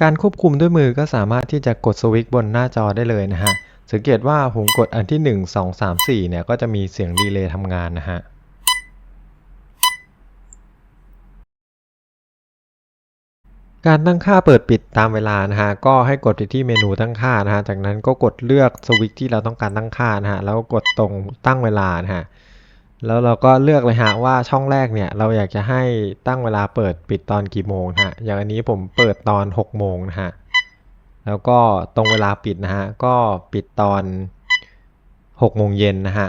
การควบคุมด้วยมือก็สามารถที่จะกดสวิตช์บนหน้าจอได้เลยนะฮะ สังเกตว่าผมกดอันที่ 1 2 3 4 เนี่ยก็จะมีเสียงดีเลย์ทำงานนะฮะการตั้งค่าเปิดปิดตามเวลานะฮะก็ให้กดไปที่เมนูตั้งค่านะฮะจากนั้นก็กดเลือกสวิตช์ที่เราต้องการตั้งค่านะฮะแล้วก็กดตรงตั้งเวลานะฮะ แล้วเราก็เลือกเลยฮะว่าช่องแรกเนี่ยเราอยากจะให้ตั้งเวลาเปิดปิดตอนกี่โมงฮะอย่างอันนี้ผมเปิดตอน 6 โมงนะฮะแล้วก็ตรงเวลาปิดนะฮะก็ปิดตอน 6 โมงเย็นนะฮะ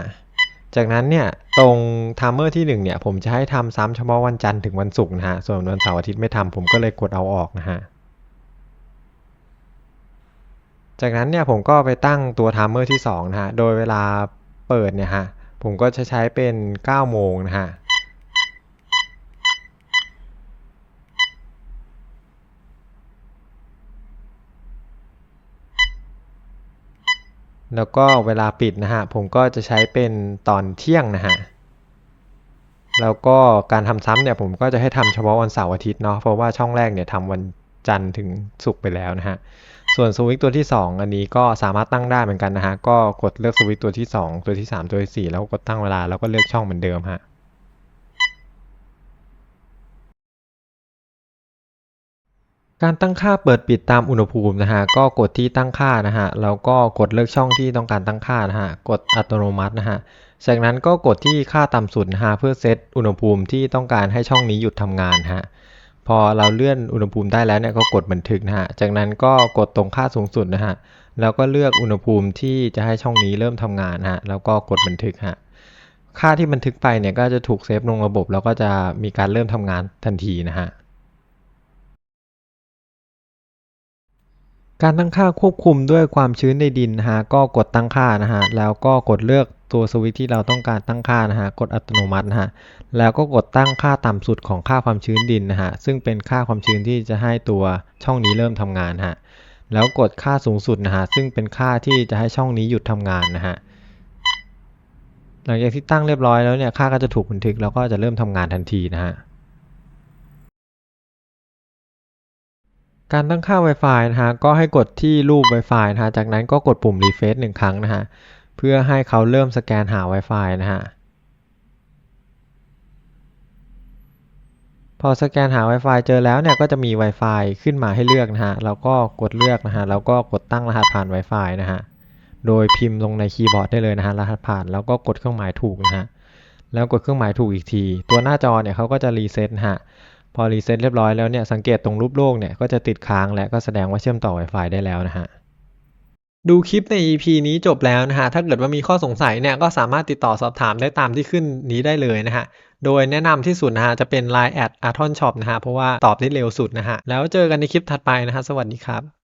จากนั้นเนี่ยตรงไทม์เมอร์ที่ 1 เนี่ย ผมจะให้ทำซ้ำเฉพาะวันจันทร์ถึงวันศุกร์นะฮะส่วนวันเสาร์อาทิตย์ไม่ทำผมก็เลยกดเอาออกนะฮะจากนั้นเนี่ยผมก็ไปตั้งตัวไทม์เมอร์ที่2นะฮะโดยเวลาเปิดเนี่ยฮะ ผมก็จะใช้เป็น 9 โมงนะฮะ แล้วก็เวลาปิดนะฮะ ผมก็จะใช้เป็นตอนเที่ยงนะฮะ แล้วก็การทำซ้ำเนี่ยผมก็จะให้ทำเฉพาะวันเสาร์อาทิตย์เนาะ เพราะว่าช่องแรกเนี่ยทำวันจันทร์ถึงศุกร์ไปแล้วนะฮะ ส่วนสวิตตัวที่ 2 อันนี้ก็สามารถตั้งได้เหมือนกันนะฮะ ก็กดเลือกสวิตตัวที่ 2 ตัวที่ 3 ตัวที่ 4 แล้วก็กดตั้งเวลาแล้วก็เลือกช่องเหมือนเดิมฮะการตั้งค่าเปิดปิดตามอุณหภูมินะฮะ ก็กดที่ตั้งค่านะฮะ แล้วก็กดเลือกช่องที่ต้องการตั้งค่านะฮะ กดอัตโนมัตินะฮะ จากนั้นก็กดที่ค่าต่ำสุดนะฮะ เพื่อเซตอุณหภูมิที่ต้องการให้ช่องนี้หยุดทำงานฮะ พอเราเลื่อนอุณหภูมิได้แล้วเนี่ยก็กดบันทึกนะฮะ จากนั้นก็กดตรงค่าสูงสุดนะฮะ แล้วก็เลือกอุณหภูมิที่จะให้ช่องนี้เริ่มทำงานนะฮะ แล้วก็กดบันทึกฮะ ค่าที่บันทึกไปเนี่ยก็จะถูกเซฟลงระบบ แล้วก็จะมีการเริ่มทำงานทันทีนะฮะ การตั้งค่าควบคุมด้วยความชื้นในดินนะฮะก็กดตั้งค่านะฮะแล้วก็กดเลือกตัวสวิตช์ที่เราต้องการตั้งค่านะฮะกดอัตโนมัตินะฮะแล้วก็กดตั้งค่าต่ำสุดของค่าความชื้นดินนะฮะซึ่งเป็นค่าความชื้นที่จะให้ตัวช่องนี้เริ่มทำงานฮะแล้วกดค่าสูงสุดนะฮะซึ่งเป็นค่าที่จะให้ช่องนี้หยุดทำงานนะฮะหลังจากที่ตั้งเรียบร้อยแล้วเนี่ยค่าก็จะถูกบันทึกแล้วก็จะเริ่มทำงานทันทีนะฮะ การตั้งค่า Wi-Fi นะฮะ ก็ให้กดที่รูป Wi-Fi นะฮะ จากนั้นก็กดปุ่ม refresh หนึ่งครั้งนะฮะ เพื่อให้เขาเริ่มสแกนหา Wi-Fi นะฮะ พอสแกนหา Wi-Fi เจอแล้วเนี่ย ก็จะมี Wi-Fi ขึ้นมาให้เลือกนะฮะแล้วก็กดเลือกนะฮะ แล้วก็กดตั้งรหัสผ่าน Wi-Fi นะฮะ โดยพิมพ์ลงในคีย์บอร์ดได้เลยนะฮะ รหัสผ่าน แล้วก็กดเครื่องหมายถูกนะฮะ แล้วกดเครื่องหมายถูกอีกที ตัวหน้าจอเนี่ยเขาก็จะรีเซ็ตนะฮะ พอรีเซ็ตเรียบร้อยแล้วเนี่ยสังเกตตรงรูปโลกเนี่ยก็จะติดค้างและก็แสดงว่าเชื่อมต่อ Wi-Fi ได้แล้วนะฮะดูคลิปใน EP นี้จบแล้วนะฮะ ถ้าเกิดว่ามีข้อสงสัยเนี่ยก็สามารถติดต่อสอบถามได้ตามที่ขึ้นนี้ได้เลยนะฮะ โดยแนะนำที่สุดนะฮะจะเป็น Line แอด a r t o n Shop นะฮะ เพราะว่าตอบได้เร็วสุดนะฮะ แล้วเจอกันในคลิปถัดไปนะฮะ สวัสดีครับ